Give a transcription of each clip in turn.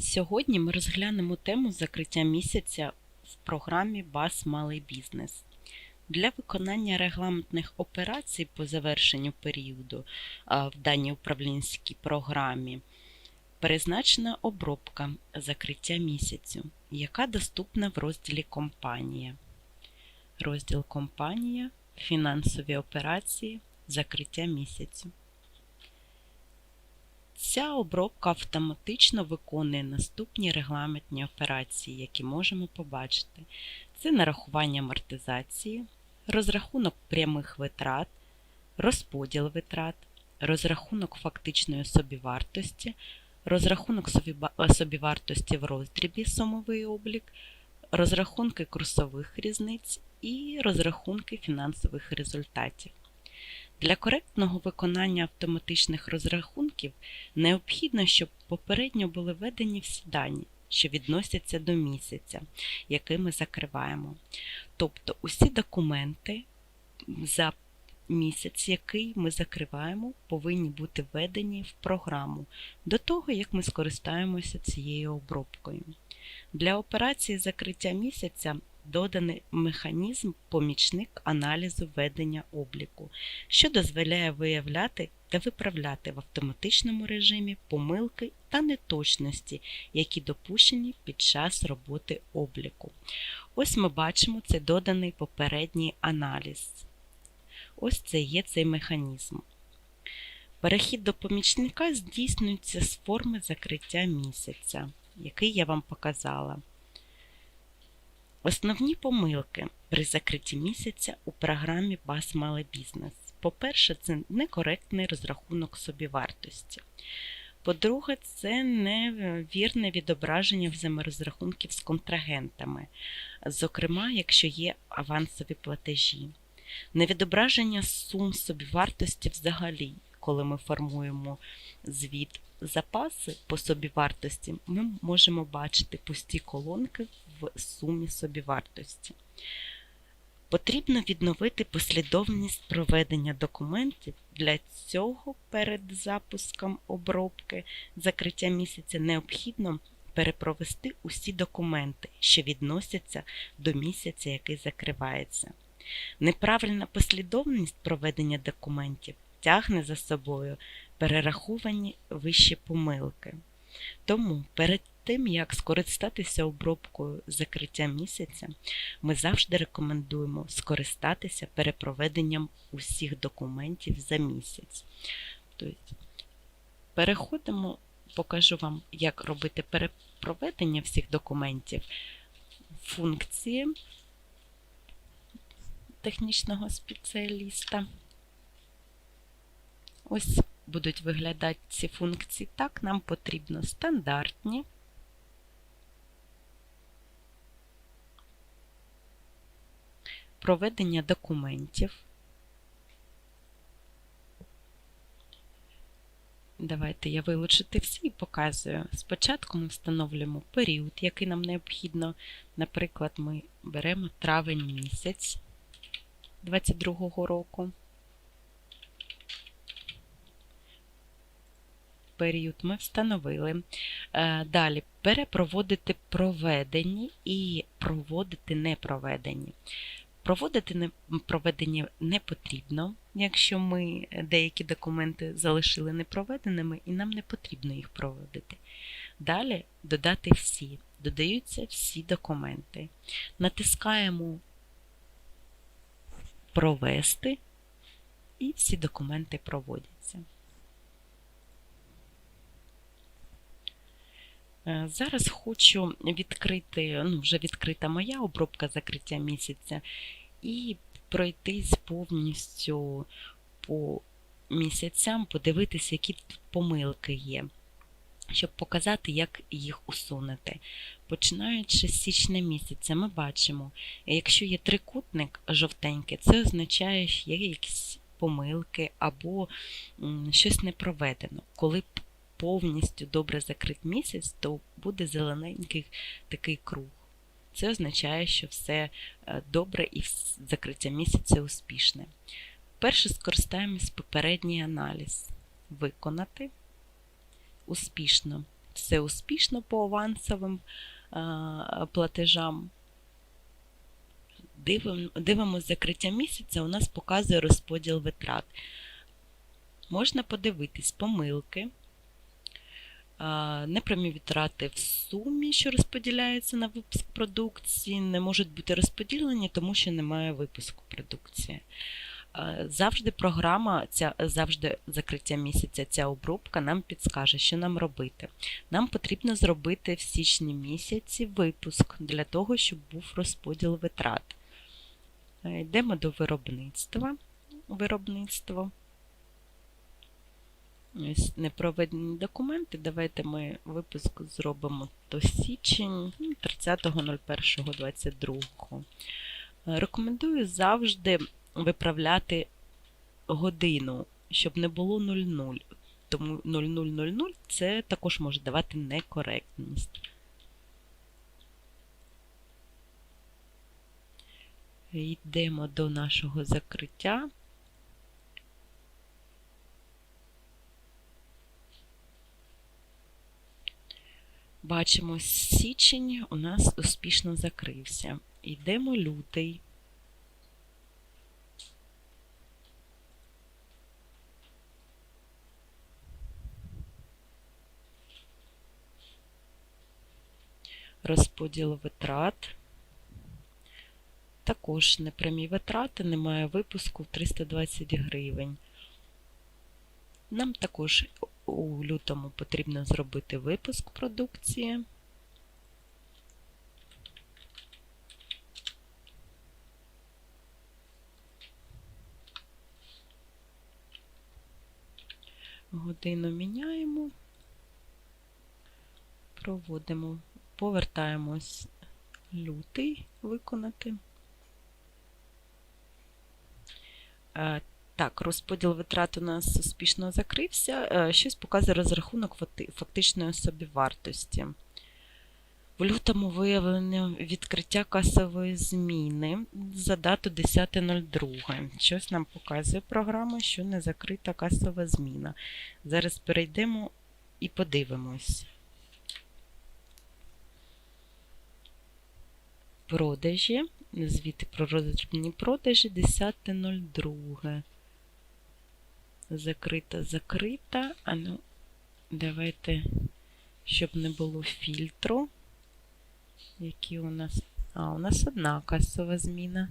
Сьогодні ми розглянемо тему закриття місяця в програмі БАС Малий бізнес. Для виконання регламентних операцій по завершенню періоду в даній управлінській програмі призначена обробка закриття місяцю, яка доступна в розділі Компанія. Розділ Компанія, фінансові операції, закриття місяцю. Ця обробка автоматично виконує наступні регламентні операції, які можемо побачити. Це нарахування амортизації, розрахунок прямих витрат, розподіл витрат, розрахунок фактичної собівартості, розрахунок собівартості в роздрібі сумовий облік, розрахунки курсових різниць і розрахунки фінансових результатів. Для коректного виконання автоматичних розрахунків необхідно, щоб попередньо були введені всі дані, що відносяться до місяця, який ми закриваємо. Тобто усі документи за місяць, який ми закриваємо, повинні бути введені в програму до того, як ми скористаємося цією обробкою. Для операції закриття місяця доданий механізм помічник аналізу ведення обліку, що дозволяє виявляти та виправляти в автоматичному режимі помилки та неточності, які допущені під час роботи обліку. Ось ми бачимо цей доданий попередній аналіз. Ось це є цей механізм. Перехід до помічника здійснюється з форми закриття місяця, який я вам показала. Основні помилки при закритті місяця у програмі BAS Малий бізнес. По-перше, це некоректний розрахунок собівартості. По-друге, це невірне відображення взаєморозрахунків з контрагентами, зокрема, якщо є авансові платежі, невідображення сум собівартості взагалі, коли ми формуємо звіт запаси по собівартості, ми можемо бачити пусті колонки в сумі собівартості. Потрібно відновити послідовність проведення документів. Для цього перед запуском обробки закриття місяця необхідно перепровести усі документи, що відносяться до місяця, який закривається. Неправильна послідовність проведення документів тягне за собою перераховані вищі помилки. Тому перед тим, як скористатися обробкою закриття місяця, ми завжди рекомендуємо скористатися перепроведенням усіх документів за місяць. Тобто, переходимо, покажу вам, як робити перепроведення всіх документів функції технічного спеціаліста. Ось будуть виглядати ці функції так, нам потрібно стандартні. Проведення документів. Давайте я вилучити всі і показую. Спочатку ми встановлюємо період, який нам необхідно. Наприклад, ми беремо травень місяць 2022 року. період ми встановили. Е, Далі перепроводити проведені і проводити непроведені. Проводити не проведені не потрібно, якщо ми деякі документи залишили непроведеними, і нам не потрібно їх проводити. Далі додати всі. Додаються всі документи. Натискаємо Провести, і всі документи проводяться. Е, Зараз хочу відкрити, ну, вже відкрита моя обробка закриття місяця, і пройтись повністю по місяцям, подивитися, які помилки є, щоб показати, як їх усунути. Починаючи з січня місяця, ми бачимо, якщо є трикутник жовтенький, це означає, що є якісь помилки або щось не проведено. Коли повністю добре закрит місяць, то буде зелененький такий круг. Це означає, що все е, добре і закриття місяця успішне. Перше скористаємось попередній аналіз. Виконати успішно. все успішно по авансовим а, платежам. Дивим, дивимося закриття місяця, у нас показує розподіл витрат. Можна подивитись помилки, непрямі витрати в сумі, що розподіляються на випуск продукції, не можуть бути розподілені, тому що немає випуску продукції. Завжди програма, ця, завжди закриття місяця, ця обробка нам підскаже, що нам робити. Нам потрібно зробити в січні місяці випуск для того, щоб був розподіл витрат. Е, Йдемо до виробництва. Виробництво. Ось непроведені документи. Давайте ми випуск зробимо до січень ну, 30.01.22. Е, Рекомендую завжди виправляти годину, щоб не було 00. Тому 0000 це також може давати некоректність. Йдемо до нашого закриття. Бачимо, січень у нас успішно закрився. Йдемо лютий. Розподіл витрат. Також непрямі витрати, немає випуску в 320 гривень. Нам також у лютому потрібно зробити випуск продукції. Годину міняємо, проводимо, повертаємось лютий виконати. Так, розподіл витрат у нас успішно закрився. Е, Щось показує розрахунок фактичної собівартості. В лютому виявлено відкриття касової зміни за дату 10.02. Щось нам показує програма, що не закрита касова зміна. Зараз перейдемо і подивимось. Продажі. Звіти про роздрібні продажі 10.02. Закрита, закрита. А ну, давайте, щоб не було фільтру. Які у нас. А, у нас одна касова зміна.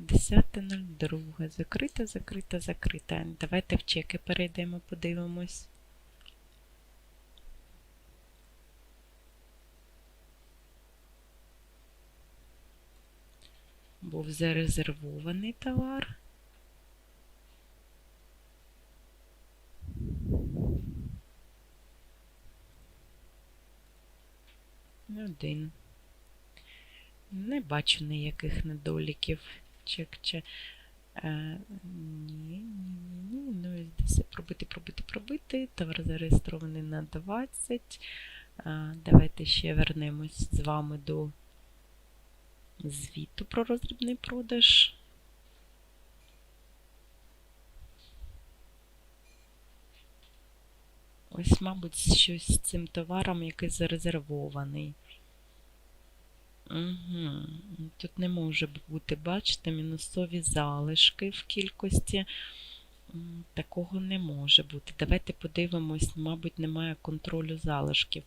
10.02. Закрита, закрита, закрита. Давайте в чеки перейдемо, подивимось. Був зарезервований товар. Один. Не бачу ніяких недоліків. Чек, чек. Е, ні, ні, ні. Ну, пробити, пробити, пробити. Товар зареєстрований на 20. Е, давайте ще вернемось з вами до звіту про роздрібний продаж. Ось, мабуть, щось з цим товаром, який зарезервований. Угу. Тут не може бути, бачите, мінусові залишки в кількості. Такого не може бути. Давайте подивимось, мабуть, немає контролю залишків.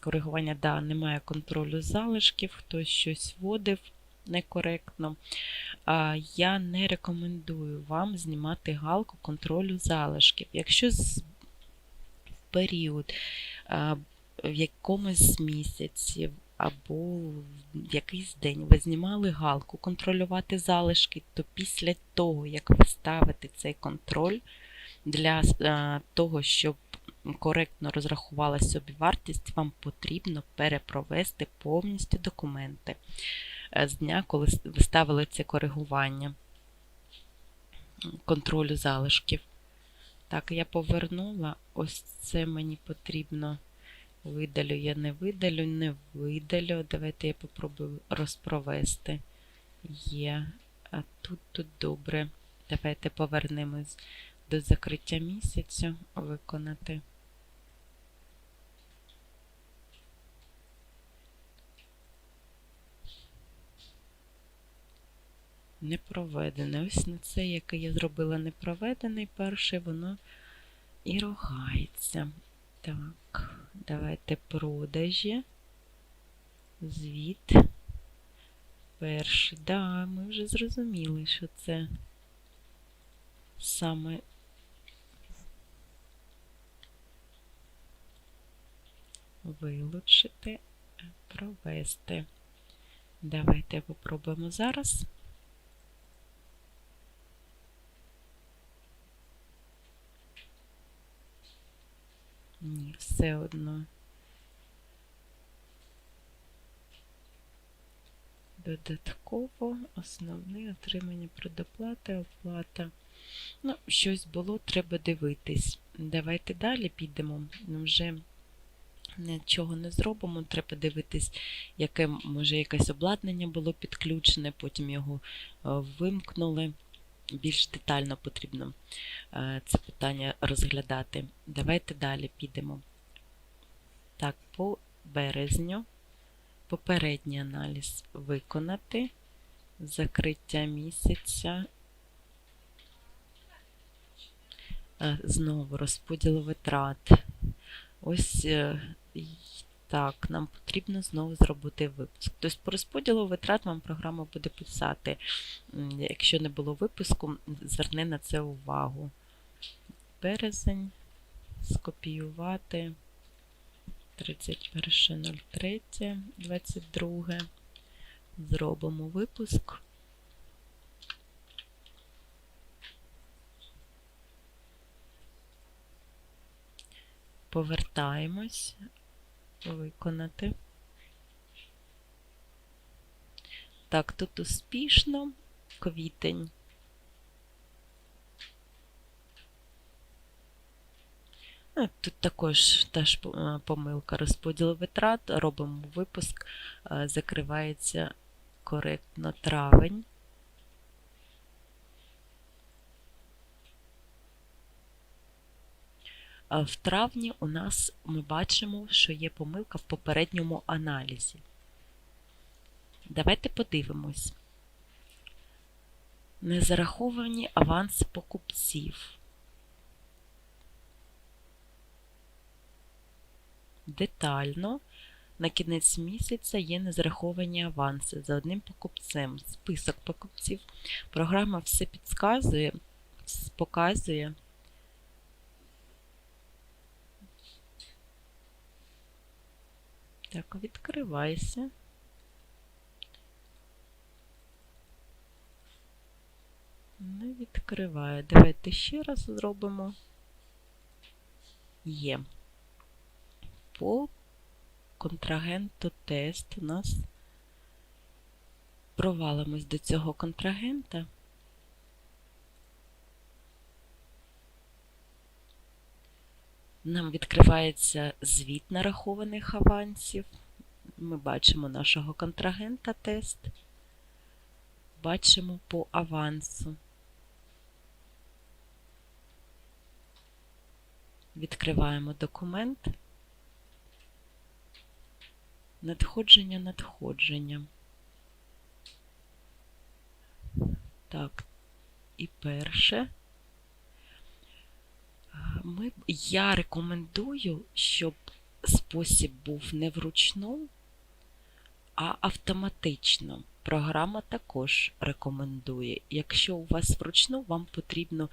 Коригування, да, немає контролю залишків, хтось щось вводив некоректно. А, Я не рекомендую вам знімати галку контролю залишків. Якщо період, в якомусь з місяців або в якийсь день ви знімали галку контролювати залишки, то після того, як ви ставите цей контроль для того, щоб коректно розрахувала собі вартість, вам потрібно перепровести повністю документи е, з дня, коли ви ставили це коригування контролю залишків. Так, я повернула. Ось це мені потрібно. Видалю, я не видалю, не видалю. Давайте я попробую розпровести. Є. А тут тут добре. Давайте повернемось до закриття місяцю, виконати. Не проведене. Ось на це, яке я зробила не проведений перший, воно і ругається. Так, давайте продажі. Звіт. Перший. Да, ми вже зрозуміли, що це саме вилучити, провести. Давайте попробуємо зараз. Ні, все одно. Додатково основне отримання предоплати, оплата. Ну, щось було, треба дивитись. Давайте далі підемо. Ну, вже нічого не зробимо, треба дивитись, яке, може, якесь обладнання було підключене, потім його е, вимкнули. Більш детально потрібно е, це питання розглядати. Давайте далі підемо. Так, по березню. Попередній аналіз виконати. Закриття місяця. Е, Знову розподіл витрат. Ось е, так, нам потрібно знову зробити випуск. Тобто по розподілу витрат вам програма буде писати. Якщо не було випуску, зверни на це увагу. Березень, скопіювати 31.03.22. Зробимо випуск. Повертаємось. Виконати. Так, тут успішно. Квітень. Тут також теж е, помилка розподілу витрат. Робимо випуск, е, закривається коректно травень. В травні у нас ми бачимо, що є помилка в попередньому аналізі. Давайте подивимось. Не зараховані аванси покупців. Детально на кінець місяця є незараховані аванси за одним покупцем. Список покупців. Програма все підказує, показує. Так, відкривайся. Не відкриває. Давайте ще раз зробимо. Є. По контрагенту тест у нас провалимось до цього контрагента. Нам відкривається звіт нарахованих авансів. Ми бачимо нашого контрагента тест. Бачимо по авансу. Відкриваємо документ. Надходження, надходження. Так, і перше. Ми, я рекомендую, щоб спосіб був не вручну, а автоматично. Програма також рекомендує. Якщо у вас вручну, вам потрібно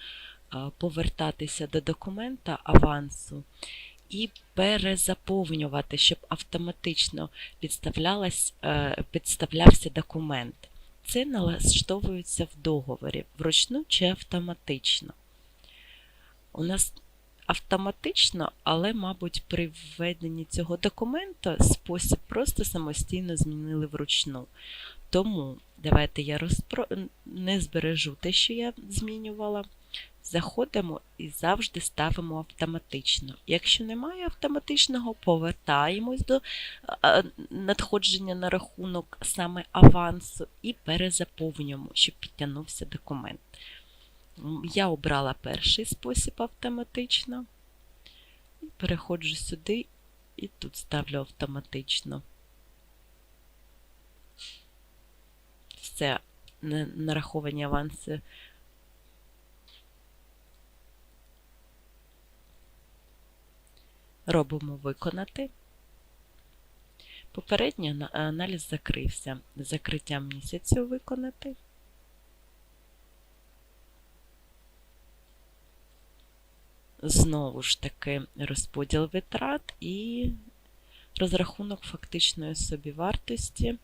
повертатися до документа авансу і перезаповнювати, щоб автоматично е, підставлявся документ. Це налаштовується в договорі вручну чи автоматично. У нас автоматично, але, мабуть, при введенні цього документа спосіб просто самостійно змінили вручну. Тому давайте я розпро... не збережу те, що я змінювала. Заходимо і завжди ставимо автоматично. Якщо немає автоматичного, повертаємось до надходження на рахунок саме авансу і перезаповнюємо, щоб підтягнувся документ. Я обрала перший спосіб автоматично. І переходжу сюди і тут ставлю автоматично. Все. нараховані аванси. Робимо виконати. Попередньо на- аналіз закрився. Закриття місяцю виконати. Знову ж таки розподіл витрат і розрахунок фактичної собівартості.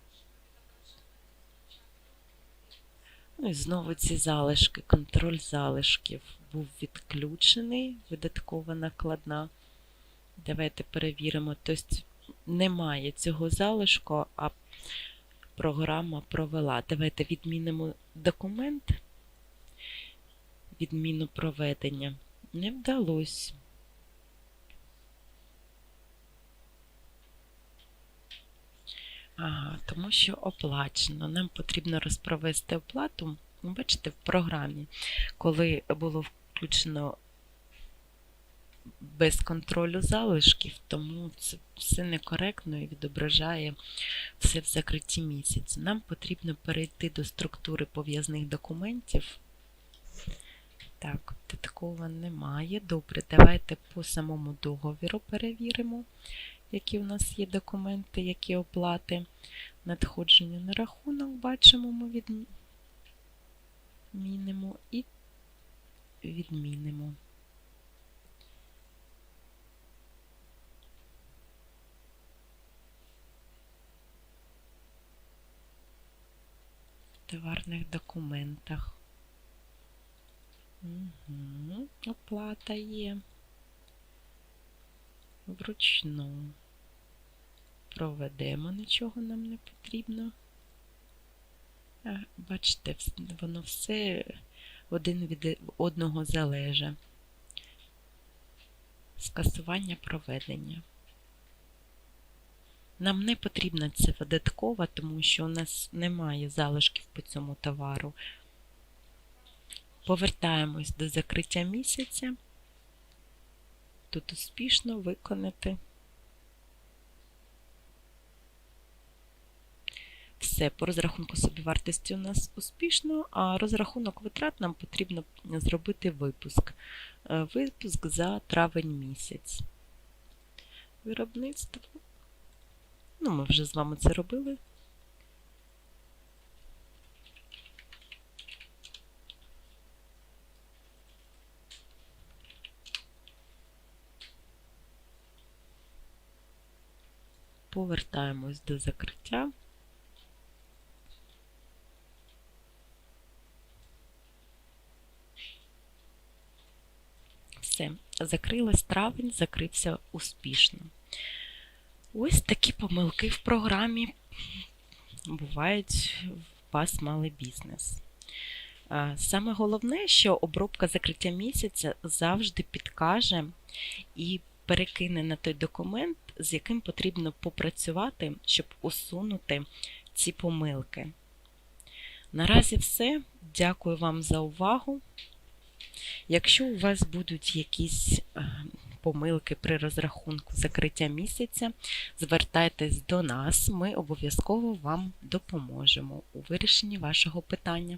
Ну і знову ці залишки, контроль залишків був відключений, видаткова накладна. Давайте перевіримо. Тобто немає цього залишку, а програма провела. Давайте відмінимо документ, відміну проведення. Не вдалося. Ага, тому що оплачено. Нам потрібно розпровести оплату. Ну, Бачите, в програмі, коли було включено без контролю залишків, тому це все некоректно і відображає все в закритті місяця. Нам потрібно перейти до структури пов'язних документів. Так, такого немає. Добре, давайте по самому договіру перевіримо, які у нас є документи, які оплати. Надходження на рахунок бачимо, ми відмінимо і відмінимо. В товарних документах. Угу. Оплата є. Вручну. Проведемо, нічого нам не потрібно. А, Бачите, воно все один від одного залежить. Скасування проведення. Нам не потрібна ця видаткова, тому що у нас немає залишків по цьому товару. Повертаємось до закриття місяця. Тут успішно виконати. Все, по розрахунку собівартості у нас успішно, а розрахунок витрат нам потрібно зробити випуск. Е, Випуск за травень місяць. Виробництво. Ну, ми вже з вами це робили. Повертаємось до закриття. Все, закрилось травень, закрився успішно. Ось такі помилки в програмі бувають в вас малий бізнес. Саме головне, що обробка закриття місяця завжди підкаже і перекине на той документ, з яким потрібно попрацювати, щоб усунути ці помилки. Наразі все. Дякую вам за увагу. Якщо у вас будуть якісь е, помилки при розрахунку закриття місяця, звертайтесь до нас, ми обов'язково вам допоможемо у вирішенні вашого питання.